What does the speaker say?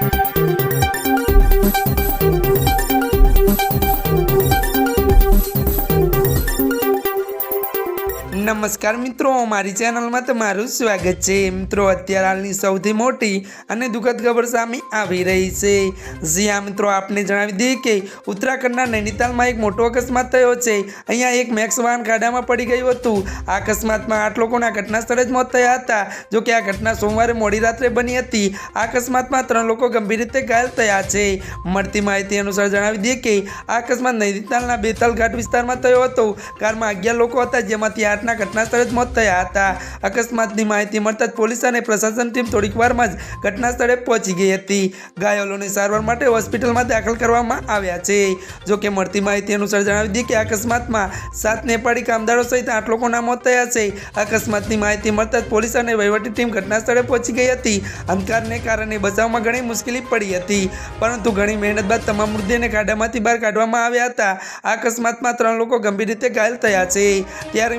Thank you. નમસ્કાર મિત્રો, મારી ચેનલમાં તમારું સ્વાગત છે. મિત્રો, અત્યારે હાલની સૌથી મોટી અને દુઃખદ ખબર સામે આવી રહી છે. જ્યાં મિત્રો, આપને જણાવી દઈએ કે ઉત્તરાખંડના નૈનીતાલમાં એક મોટો અકસ્માત થયો છે. અહીંયા એક મેક્સ વાહન ખાડામાં પડી ગયું હતું. આ અકસ્માતમાં આઠ લોકોના ઘટના સ્થળે જ મોત થયા હતા. જો કે આ ઘટના સોમવારે મોડી રાત્રે બની હતી. આ અકસ્માતમાં ત્રણ લોકો ગંભીર રીતે ઘાયલ થયા છે. મળતી માહિતી અનુસાર જણાવી દઈએ કે આ અકસ્માત નૈનીતાલના બેતાલ ઘાટ વિસ્તારમાં થયો હતો. કારમાં અગિયાર લોકો હતા, જેમાંથી આઠના ઘટનાસ્થળે જ મોત થયા હતા. અકસ્માતની માહિતી મળતા જ પોલીસ અને પ્રશાસન ટીમ થોડીક વારમાં જ ઘટનાસ્થળે પહોંચી ગઈ હતી. ઘાયલોને સારવાર માટે હોસ્પિટલમાં દાખલ કરવામાં આવ્યા છે. જો મળતી માહિતી અનુસાર જણાવી દીધી કે અકસ્માતમાં સાત નેપાળી કામદારો સહિત આઠ લોકોના મોત થયા છે. અકસ્માતની માહિતી મળતા જ પોલીસ અને વહીવટી ટીમ ઘટના સ્થળે પહોંચી ગઈ હતી. અંધકારને કારણે બચાવમાં ઘણી મુશ્કેલી પડી હતી. પરંતુ ઘણી મહેનત બાદ તમામ મૃતદેહને ખાડામાંથી બહાર કાઢવામાં આવ્યા હતા. આ અકસ્માતમાં ત્રણ લોકો ગંભીર રીતે ઘાયલ થયા છે. ત્યારે